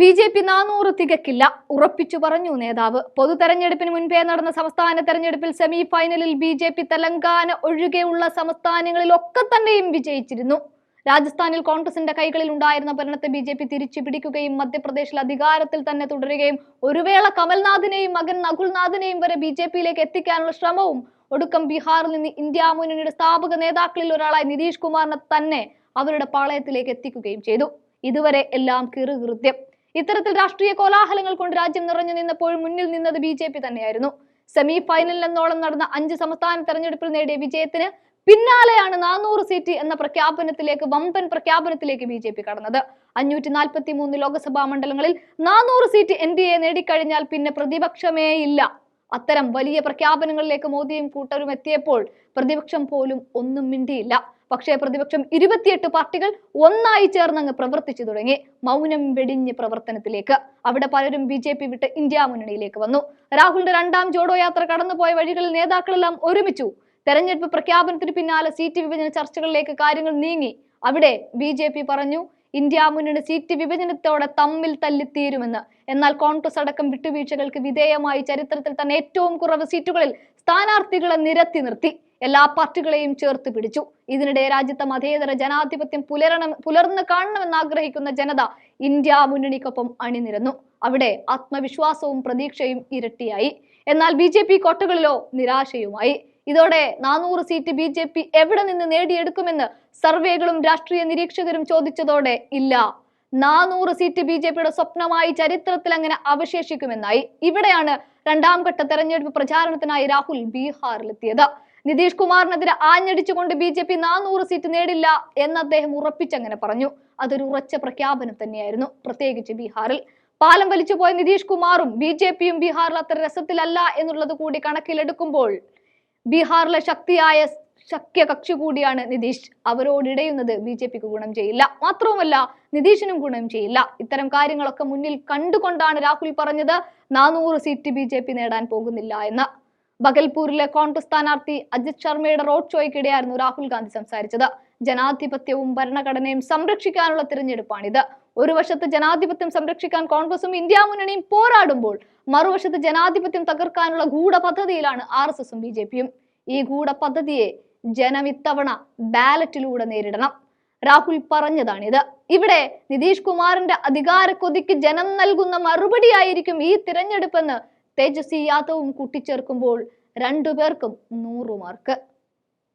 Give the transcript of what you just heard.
B J P നാനൂറ് തികക്കില്ല ഉറപ്പിച്ചു പറഞ്ഞു നേതാവ്. പൊതു തെരഞ്ഞെടുപ്പിന് മുൻപേ നടന്ന സംസ്ഥാന തെരഞ്ഞെടുപ്പിൽ സെമി ഫൈനലിൽ ബി ജെ പി തെലങ്കാന ഒഴികെയുള്ള സംസ്ഥാനങ്ങളിലൊക്കെ തന്നെയും വിജയിച്ചിരുന്നു. രാജസ്ഥാനിൽ കോൺഗ്രസിന്റെ കൈകളിൽ ഉണ്ടായിരുന്ന ഭരണത്തെ ബി ജെ പി തിരിച്ചു പിടിക്കുകയും മധ്യപ്രദേശിൽ അധികാരത്തിൽ തന്നെ തുടരുകയും ഒരുവേള കമൽനാഥിനെയും മകൻ നകുൽനാഥിനെയും വരെ ബി ജെ പിയിലേക്ക് എത്തിക്കാനുള്ള ശ്രമവും ഒടുക്കം ബീഹാറിൽ നിന്ന് ഇന്ത്യ മുന്നണിയുടെ സ്ഥാപക നേതാക്കളിൽ ഒരാളായ നിതീഷ് കുമാറിനെ തന്നെ അവരുടെ പാളയത്തിലേക്ക് എത്തിക്കുകയും ചെയ്തു. ഇതുവരെ എല്ലാം കിറുകൃത്യം. ഇത്തരത്തിൽ രാഷ്ട്രീയ കോലാഹലങ്ങൾ കൊണ്ട് രാജ്യം നിറഞ്ഞു നിന്നപ്പോൾ മുന്നിൽ നിന്നത് ബി തന്നെയായിരുന്നു. സെമി ഫൈനലിൽ എന്നോളം നടന്ന അഞ്ച് സംസ്ഥാന തെരഞ്ഞെടുപ്പിൽ നേടിയ വിജയത്തിന് പിന്നാലെയാണ് നാനൂറ് സീറ്റ് എന്ന പ്രഖ്യാപനത്തിലേക്ക് വമ്പൻ പ്രഖ്യാപനത്തിലേക്ക് ബി ജെ പി കടന്നത്. അഞ്ഞൂറ്റി നാൽപ്പത്തി മൂന്ന് ലോക്സഭാ മണ്ഡലങ്ങളിൽ നാനൂറ് സീറ്റ് എൻ ഡി എ നേടിക്കഴിഞ്ഞാൽ പിന്നെ പ്രതിപക്ഷമേ ഇല്ല. അത്തരം വലിയ പ്രഖ്യാപനങ്ങളിലേക്ക് മോദിയും കൂട്ടരും എത്തിയപ്പോൾ പ്രതിപക്ഷം പോലും ഒന്നും മിണ്ടിയില്ല. പക്ഷേ പ്രതിപക്ഷം ഇരുപത്തിയെട്ട് പാർട്ടികൾ ഒന്നായി ചേർന്നങ്ങ് പ്രവർത്തിച്ചു തുടങ്ങി. മൗനം വെടിഞ്ഞ് പ്രവർത്തനത്തിലേക്ക്. അവിടെ പലരും ബി ജെ പി വിട്ട് ഇന്ത്യ മുന്നണിയിലേക്ക് വന്നു. രാഹുലിന്റെ രണ്ടാം ജോഡോ യാത്ര കടന്നുപോയ വഴികളിൽ നേതാക്കളെല്ലാം ഒരുമിച്ചു. തെരഞ്ഞെടുപ്പ് പ്രഖ്യാപനത്തിന് പിന്നാലെ സീറ്റ് വിഭജന ചർച്ചകളിലേക്ക് കാര്യങ്ങൾ നീങ്ങി. അവിടെ ബി പറഞ്ഞു ഇന്ത്യ മുന്നണി സീറ്റ് വിഭജനത്തോടെ തമ്മിൽ തല്ലിത്തീരുമെന്ന്. എന്നാൽ കോൺഗ്രസ് അടക്കം വിട്ടുവീഴ്ചകൾക്ക് വിധേയമായി ചരിത്രത്തിൽ തന്നെ ഏറ്റവും കുറവ് സീറ്റുകളിൽ സ്ഥാനാർത്ഥികളെ നിരത്തി നിർത്തി. എല്ലാ പാർട്ടികളെയും ചേർത്ത് പിടിച്ചു. ഇതിനിടെ രാജ്യത്തെ മതേതര ജനാധിപത്യം പുലരണം പുലർന്നു കാണണമെന്ന് ആഗ്രഹിക്കുന്ന ജനത ഇന്ത്യ മുന്നണിക്കൊപ്പം അണിനിരന്നു. അവിടെ ആത്മവിശ്വാസവും പ്രതീക്ഷയും ഇരട്ടിയായി. എന്നാൽ ബി ജെ പി കോട്ടകളിലോ നിരാശയുമായി. ഇതോടെ നാനൂറ് സീറ്റ് ബി ജെ പി എവിടെ നിന്ന് നേടിയെടുക്കുമെന്ന് സർവേകളും രാഷ്ട്രീയ നിരീക്ഷകരും ചോദിച്ചതോടെ ഇല്ല. നാനൂറ് സീറ്റ് ബി ജെ പിയുടെ സ്വപ്നമായി ചരിത്രത്തിൽ അങ്ങനെ അവശേഷിക്കുമെന്നായി. ഇവിടെയാണ് രണ്ടാം ഘട്ട തെരഞ്ഞെടുപ്പ് പ്രചാരണത്തിനായി രാഹുൽ ബീഹാറിലെത്തിയത്. നിതീഷ് കുമാറിനെതിരെ ആഞ്ഞടിച്ചുകൊണ്ട് ബി ജെ പി നാനൂറ് സീറ്റ് നേടില്ല എന്ന് അദ്ദേഹം ഉറപ്പിച്ചങ്ങനെ പറഞ്ഞു. അതൊരു ഉറച്ച പ്രഖ്യാപനം തന്നെയായിരുന്നു പ്രത്യേകിച്ച് ബീഹാറിൽ. പാലം വലിച്ചു പോയ നിതീഷ് കുമാറും ബി ജെ പിയും ബീഹാറിൽ അത്ര രസത്തിലല്ല എന്നുള്ളത് കൂടി കണക്കിലെടുക്കുമ്പോൾ ബീഹാറിലെ ശക്തിയായ സഖ്യകക്ഷി കൂടിയാണ് നിതീഷ്. അവരോടിടയുന്നത് ബി ജെ പിക്ക് ഗുണം ചെയ്യില്ല. മാത്രവുമല്ല നിതീഷിനും ഗുണം ചെയ്യില്ല. ഇത്തരം കാര്യങ്ങളൊക്കെ മുന്നിൽ കണ്ടുകൊണ്ടാണ് രാഹുൽ പറഞ്ഞത് നാനൂറ് സീറ്റ് ബി നേടാൻ പോകുന്നില്ല എന്ന്. ബഗൽപൂരിലെ കോൺഗ്രസ് സ്ഥാനാർത്ഥി അജിത് ശർമ്മയുടെ റോഡ് ഷോയ്ക്കിടെയായിരുന്നു രാഹുൽ ഗാന്ധി സംസാരിച്ചത്. ജനാധിപത്യവും ഭരണഘടനയും സംരക്ഷിക്കാനുള്ള തിരഞ്ഞെടുപ്പാണിത്. ഒരു വശത്ത് ജനാധിപത്യം സംരക്ഷിക്കാൻ കോൺഗ്രസും ഇന്ത്യ മുന്നണിയും പോരാടുമ്പോൾ മറുവശത്ത് ജനാധിപത്യം തകർക്കാനുള്ള ഗൂഢപദ്ധതിയിലാണ് ആർ എസ് എസും ബി ജെ പിയും. ഈ ഗൂഢപദ്ധതിയെ ജനം ഇത്തവണ ബാലറ്റിലൂടെ നേരിടണം. രാഹുൽ പറഞ്ഞതാണിത്. ഇവിടെ നിതീഷ് കുമാറിന്റെ അധികാര കൊതിക്ക് ജനം നൽകുന്ന മറുപടിയായിരിക്കും ഈ തിരഞ്ഞെടുപ്പെന്ന് തേജസ്വി യാദവും കൂട്ടിച്ചേർക്കുമ്പോൾ രണ്ടുപേർക്കും നൂറു മാർക്ക്